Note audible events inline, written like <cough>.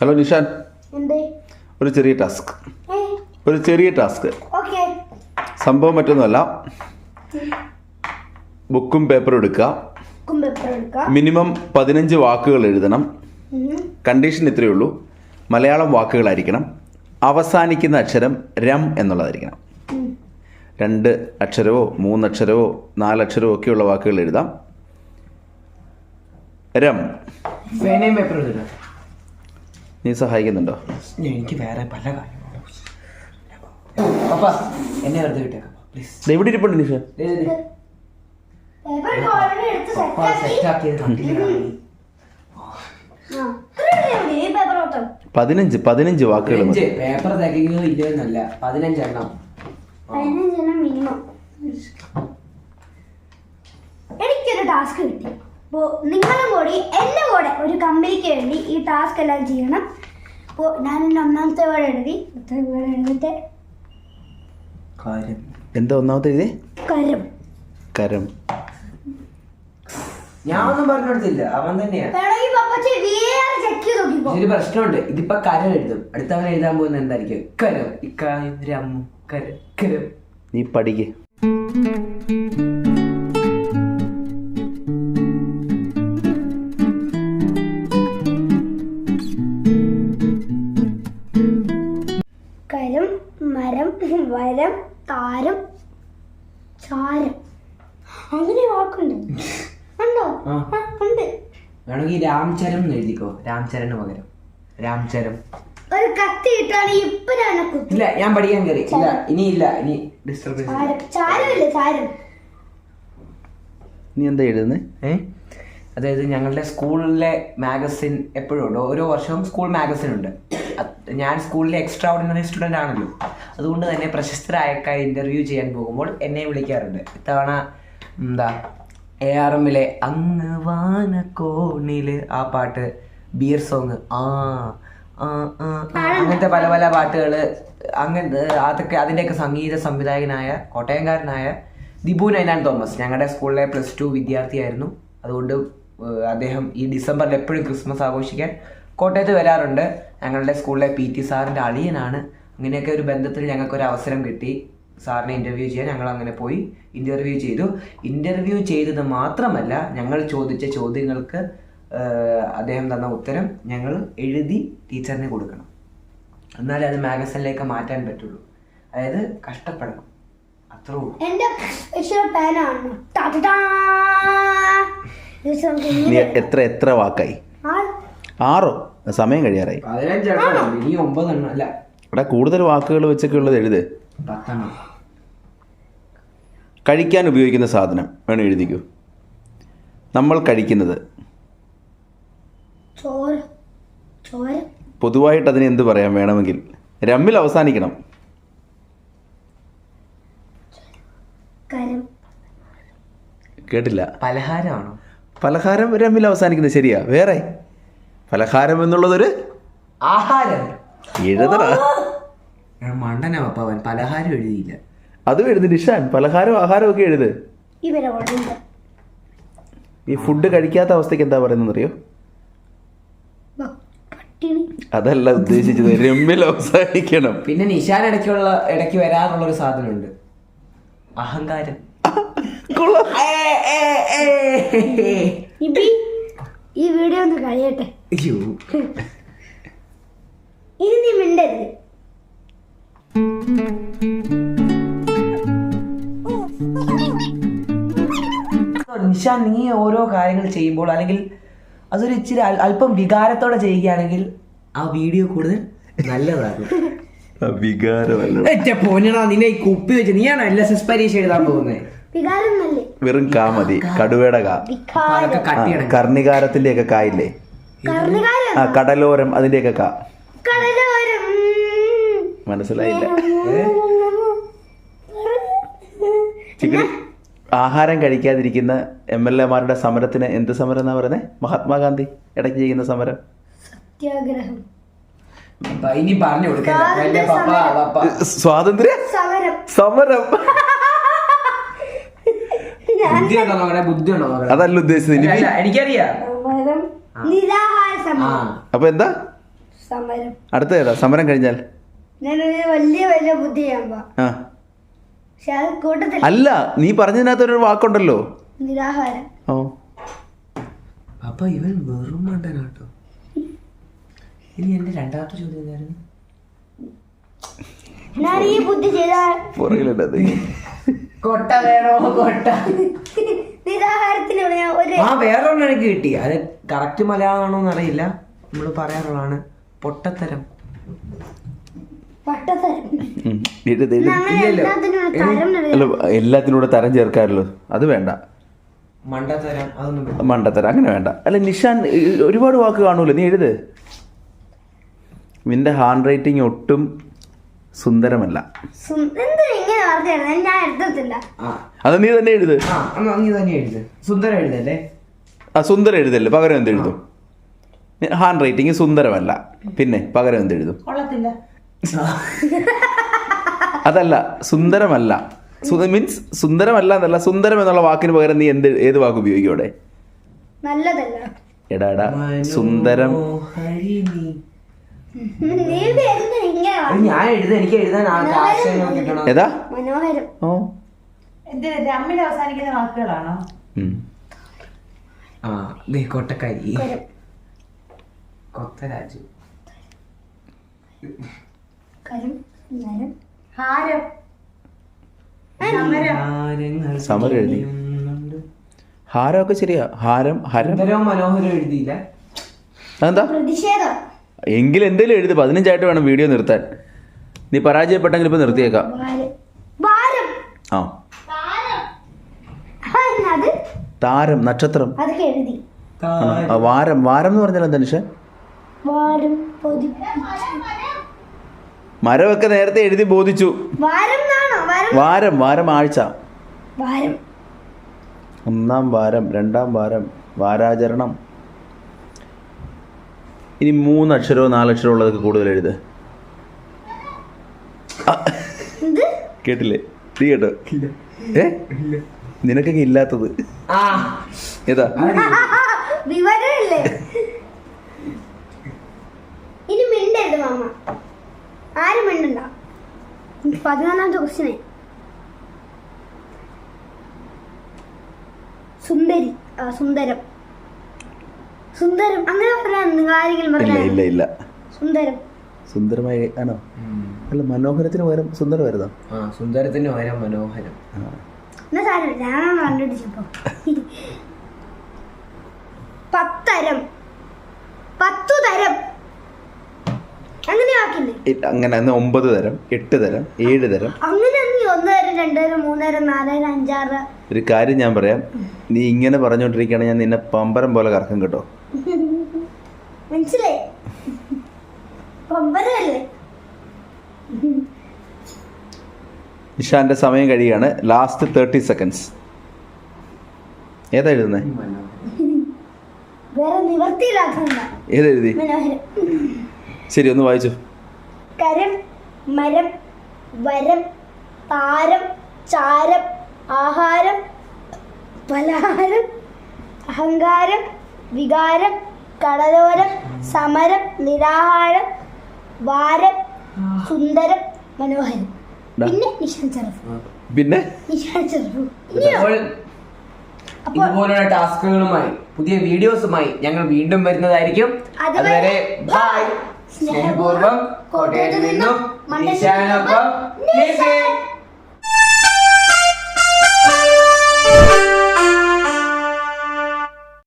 Hello Nishan എന്തേ? ഒരു ചെറിയ ടാസ്ക് ഒരു ചെറിയ ടാസ്ക് ഓക്കെ. സംഭവം മറ്റൊന്നുമല്ല. ബുക്കും പേപ്പറും എടുക്കുക. മിനിമം പതിനഞ്ച് വാക്കുകൾ എഴുതണം. കണ്ടീഷൻ ഇത്രയേ ഉള്ളൂ. മലയാളം വാക്കുകളായിരിക്കണം. അവസാനിക്കുന്ന അക്ഷരം രം എന്നുള്ളതായിരിക്കണം. രണ്ട് അക്ഷരവോ മൂന്നക്ഷരവോ നാലക്ഷരവോ ഒക്കെയുള്ള വാക്കുകൾ എഴുതാം. രം. പേനയും പേപ്പറും എടുക്കാം നീ സഹായിക്കുന്നുണ്ടോ? എനിക്ക് വേറെ പല കാര്യങ്ങളും പപ്പ എന്നെ വെറുതെ വിട്ടേക്കാം. പ്ലീസ് ദേ ഇവിടെ ഇരിപ്പുണ്ട് നിഷ. പപ്പ കണ്ടില്ല പേപ്പർ മൊത്തം പതിനഞ്ച് പതിനഞ്ച് വാക്കുകൾ മതി. പേപ്പർ തികയോ ഇരുപതെന്നല്ല പതിനഞ്ചെണ്ണം. പതിനഞ്ചെണ്ണം മിനിമം എനിക്കൊരു ടാസ്ക് കിട്ടി. അപ്പോൾ നിങ്ങളും കൂടി എന്റെ കൂടെ ഒരു കമ്പനിക്ക് വേണ്ടി ഈ ടാസ്ക് എല്ലാം ചെയ്യണം. അപ്പോൾ ഞാൻ എന്റെ ഒന്നാമത്തെ വേർഡ് എഴുതി വേർഡ് എഴുതിട്ട് കാര്യം. എന്താ ഒന്നാമത്തെ എഴുതി കരം. കരം. ഞാൻ ഒന്നും പറഞ്ഞു കൊടുത്തില്ല അവൻ തന്നെയാണ് ഇതൊരു പ്രശ്നമുണ്ട്. ഇതിപ്പോ കരം എഴുതും. അടുത്തവൻ എഴുതാൻ പോകുന്ന എന്തായിരിക്കും? കരം. ഇക്കായും രമ്മു കരം. കരം. നീ പഠിക്ക്. വേണമെങ്കിൽ രാംചരം എന്ന് എഴുതിക്കോ? രാംചരന് പകരം. രാംചരം ഒരു കത്തി ഇട്ടാണ് ഇപ്പൊ കുത്തി. ഇല്ല ഞാൻ പഠിക്കാൻ കയറി ഇല്ല ഇനി ഇല്ല ഇനി ഡിസ്റ്റർബൻസ് ചാരം ചാരമില്ലേ ചാരം നീ എന്താ എഴുതുന്നത് ഏ? അതായത് ഞങ്ങളുടെ സ്കൂളിലെ മാഗസിൻ എപ്പോഴും ഉണ്ട്. ഓരോ വർഷവും സ്കൂൾ മാഗസിൻ ഉണ്ട്. ഞാൻ സ്കൂളിലെ എക്സ്ട്രാ ഓർഡിനറി സ്റ്റുഡന്റ് ആണല്ലോ. അതുകൊണ്ട് തന്നെ പ്രശസ്തരായക്കാർ ഇന്റർവ്യൂ ചെയ്യാൻ പോകുമ്പോൾ എന്നെ വിളിക്കാറുണ്ട്. ഇത്തവണ എന്താ? എ ആർ എമ്മിലെ അങ്ങ് വാനക്കോണിൽ ആ പാട്ട് ബിയർ സോങ് ആ അങ്ങനത്തെ പല പല പാട്ടുകൾ അങ്ങനത്തെ അതൊക്കെ അതിന്റെയൊക്കെ സംഗീത സംവിധായകനായ കോട്ടയംകാരനായ ദിബു നൈനാൻ തോമസ്. ഞങ്ങളുടെ സ്കൂളിലെ പ്ലസ് ടു വിദ്യാർത്ഥിയായിരുന്നു. അതുകൊണ്ട് അദ്ദേഹം ഈ ഡിസംബറിൽ എപ്പോഴും ക്രിസ്മസ് ആഘോഷിക്കാൻ കോട്ടയത്ത് വരാറുണ്ട്. ഞങ്ങളുടെ സ്കൂളിലെ പി ടി സാറിന്റെ അളിയനാണ്. അങ്ങനെയൊക്കെ ഒരു ബന്ധത്തിൽ ഞങ്ങൾക്കൊരു അവസരം കിട്ടി. സാറിനെ ഇന്റർവ്യൂ ചെയ്യാൻ ഞങ്ങൾ അങ്ങനെ പോയി ഇന്റർവ്യൂ ചെയ്തു. ഇന്റർവ്യൂ ചെയ്തത് മാത്രമല്ല ഞങ്ങൾ ചോദിച്ച ചോദ്യങ്ങൾക്ക് അദ്ദേഹം തന്ന ഉത്തരം ഞങ്ങൾ എഴുതി ടീച്ചറിന് കൊടുക്കണം. എന്നാലേ അത് മാഗസിനിലേക്ക് മാറ്റാൻ പറ്റുള്ളൂ. അതായത് കഷ്ടപ്പെടണം. അത്രേ ഉള്ളൂ. നീ എത്ര എത്ര വാക്കായി? ആറോ. സമയം കഴിയാറായി. പതിനഞ്ചെണ്ണം ഇനി ഒമ്പതെണ്ണം. അല്ല. ഇവിടെ കൂടുതൽ വാക്കുകൾ വെച്ചൊക്കെ ഉള്ളത് എഴുത്. പത്തെണ്ണം. കഴിക്കാൻ ഉപയോഗിക്കുന്ന സാധനം. വേണം എഴുതിക്കൂ. നമ്മൾ കഴിക്കുന്നത്. പൊതുവായിട്ട് അതിന് എന്ത് പറയാം? വേണമെങ്കിൽ. രമ്മിൽ അവസാനിക്കണം. കരം. കേട്ടില്ല. പലഹാരമാണോ? പലഹാരം രമ്മിൽ അവസാനിക്കുന്നത് ശരിയാ. വേറെ? പലഹാരം എന്നുള്ളതൊരു ആഹാരം. എഴുതണ ഞാൻ മണ്ടനാ പപ്പ അവൻ. പലഹാരം എഴുതിയില്ല. അതും എഴുതി നിഷാൻ പലഹാരം ആഹാരം ഒക്കെ എഴുത് ഈ ഫുഡ് കഴിക്കാത്ത അവസ്ഥയ്ക്ക് എന്താ പറയുന്നത് അറിയോ അതല്ല ഉദ്ദേശിച്ചത്. രമ്മിൽ അവസാനിക്കണം. പിന്നെ നിഷാൻ ഇടയ്ക്കുള്ള ഇടയ്ക്ക് വരാറുള്ള ഒരു സാധനമുണ്ട്. അഹങ്കാരം. ഈ വീഡിയോ ഒന്ന് കഴിയട്ടെ അയ്യോ. ഇനി നീ മിണ്ടരുത്. നിശാൻ നീ ഓരോ കാര്യങ്ങൾ ചെയ്യുമ്പോൾ അല്ലെങ്കിൽ അതൊരു ഇച്ചിരി അല്പം വികാരത്തോടെ ചെയ്യുകയാണെങ്കിൽ ആ വീഡിയോ കൂടുതൽ നല്ലതാകും. പോനടാ നിന്നെ ഈ കുപ്പി വെച്ച് നീയാണോ എൽ എസ് എസ് പരീക്ഷ എഴുതാൻ പോകുന്നത് വെറും കാ മതി. കടുവയുടെ കാ. കർണികാരത്തിന്റെ ഒക്കെ കായില്ലേ? ആ കടലോരം അതിന്റെയൊക്കെ കാ. കടലോരം. മനസ്സിലായില്ല. ചിക്കൻ ആഹാരം കഴിക്കാതിരിക്കുന്ന എം എൽ എമാരുടെ സമരത്തിന് എന്ത് സമരം എന്നാ പറയുന്നത് മഹാത്മാഗാന്ധി ഇടയ്ക്ക് ചെയ്യുന്ന സമരം. സത്യാഗ്രഹം. ഇനി പറഞ്ഞു പപ്പ സ്വാതന്ത്ര്യ സമരം. സമരം. ബുദ്ധി ഉണ്ടോ നോക്കണേ ബുദ്ധി ഉണ്ടോ നോക്കണേ അതല്ല ഉദ്ദേശിച്ചത്. എനിക്കറിയാം. സമരം. നിരാഹാര സമരം. അപ്പൊ എന്താ? സമരം. അടുത്ത ഏതാ? സമരം കഴിഞ്ഞാൽ? ഞാൻ വലിയ വലിയ ബുദ്ധി ചെയ്യാൻ പോവാം ആ പക്ഷെ അത് കൂട്ടത്തിൽ അല്ല നീ പറഞ്ഞതിനകത്തൊരു വാക്കുണ്ടല്ലോ. നിരാഹാരം. ഓ. അപ്പൊ ഇവൻ വെറും മണ്ടനാട്ടോ. ഇനി എന്റെ രണ്ടാമത്തെ ചോദ്യം എന്തായിരുന്നു? ഞാൻ ഈ ബുദ്ധി ചെയ്താൽ പുറകിലുണ്ടത് കൊട്ട വേണോ? കൊട്ട. നിരാഹാരത്തിന് ഞാൻ ഒരു ആ വേറൊരെണ്ണം എനിക്ക് കിട്ടി. അത് കറക്റ്റ് മലയാളമാണോ എന്നറിയില്ല നമ്മൾ പറയാറുള്ളതാണ് പൊട്ടത്തരം. അല്ല എല്ലാത്തിനൂടെ തരം ചേർക്കാമല്ലോ അത് വേണ്ട. മണ്ടത്തരം അതൊന്നും മണ്ടത്തരം അങ്ങനെ വേണ്ട. അല്ല നിഷാൻ ഒരുപാട് വാക്ക് കാണൂല? നീ എഴുത്. നിന്റെ ഹാൻഡ് റൈറ്റിംഗ് ഒട്ടും സുന്ദരമല്ല. അത് നീ തന്നെ എഴുത്. ആ സുന്ദരം എഴുതല്ലേ? ആ സുന്ദരം എഴുതല്ലേ? പകരം എന്ത് എഴുതും ഹാൻഡ് റൈറ്റിംഗ് സുന്ദരമല്ല. പിന്നെ പകരം എന്ത് എഴുതും കൊള്ളത്തില്ല. <laughs> അതല്ല സുന്ദരമല്ല. മീൻസ് സുന്ദരമല്ല എന്നല്ല സുന്ദരം എന്നുള്ള വാക്കിന് പകരം നീ എന്ത് ഏത് വാക്ക് ഉപയോഗിക്കും അവിടെ? നല്ലതല്ല. എടാ സുന്ദരം? ഞാൻ എനിക്ക് എഴുതാൻ ഏതാ? മനോഹരം. ഓ. ഇത് രമ്മിൽ അവസാനിക്കുന്ന വാക്കുകളാണോ? ആ ദേ കൊട്ടക്കാരി. കൊരം. കൊത്തരാജു. കരം നരം ഹാരം. സമരം എഴുതി. ഹാരമൊക്കെ ശരിയാ. ഹാരം ഹരം. മനോഹരം എഴുതിയില്ല? അതെന്താ? പ്രതിഷേധം. എങ്കിൽ എന്തേലും എഴുതി പതിനഞ്ചായിട്ട് വേണം വീഡിയോ നിർത്താൻ. നീ പരാജയപ്പെട്ടെങ്കിൽ ഇപ്പൊ നിർത്തിയേക്കാം. ആ. താരം നക്ഷത്രം? വാരം. വാരം എന്ന് പറഞ്ഞാൽ എന്താ നിഷ വാരം മരമൊക്കെ നേരത്തെ എഴുതി ബോധിച്ചു. വാരം വാരം? വാരം വാരം ആഴ്ച. വാരം. ഒന്നാം വാരം രണ്ടാം വാരം വാരാചരണം. ഇനി മൂന്നക്ഷരോ അക്ഷരമോ നാലക്ഷരമോ ഉള്ളതൊക്കെ കൂടുതൽ എഴുത്. എന്ത്? കേട്ടില്ലേ? നീ കേട്ടോ. ഏ? നിനക്കൊക്കെ ഇല്ലാത്തത്. ആ. ഏതാ? പതിനൊന്നാമത്തെ ക്വസ്റ്റിനെ സുന്ദരി ആ, സുന്ദരം. സുന്ദരം അങ്ങനെ പറയാൻ നിങ്ങൾ ആരെങ്കിലും ഇല്ല ഇല്ല ഇല്ല. സുന്ദരം. സുന്ദരമായി ആണോ? അല്ല മനോഹരത്തിന് പകരം സുന്ദരമായിരുന്നോ ആ സുന്ദരത്തിന് പകരം മനോഹരം. പത്തരം. പത്തു തരം. അങ്ങനെ അന്ന് ഒമ്പത് തരം എട്ട് തരം ഏഴ് തരം. ഒരു കാര്യം ഞാൻ പറയാം. നീ ഇങ്ങനെ പറഞ്ഞുകൊണ്ടിരിക്കുകയാണെങ്കിൽ ഞാൻ നിന്നെ പമ്പരം പോലെ കറക്കും കേട്ടോ. മനസ്സിലായി? നിഷാന്റെ സമയം കഴിയാണ്. ലാസ്റ്റ് തേർട്ടി സെക്കൻഡ്സ് ഏതാ എഴുതുന്നേ? ഏതെഴുതി ശരി ഒന്ന് വായിച്ചു. കരം മരം വരം താരം ചാരം ആഹാരം പലഹാരം അഹങ്കാരം വികാരം കടലോരം സമരം നിരാഹാരം വാരം സുന്ദരം മനോഹരം. പിന്നെ നിഷാൻ പിന്നെ? നിഷാൻ ഇതുപോലുള്ള ടാസ്കുകളുമായി പുതിയ വീഡിയോസുമായി ഞങ്ങൾ വീണ്ടും വരുന്നതായിരിക്കും. അതുവരെ ബൈ. സ്നേഹപൂർവം കോട്ടയത്ത് നിന്നും നിശാനൊപ്പം നിഷേ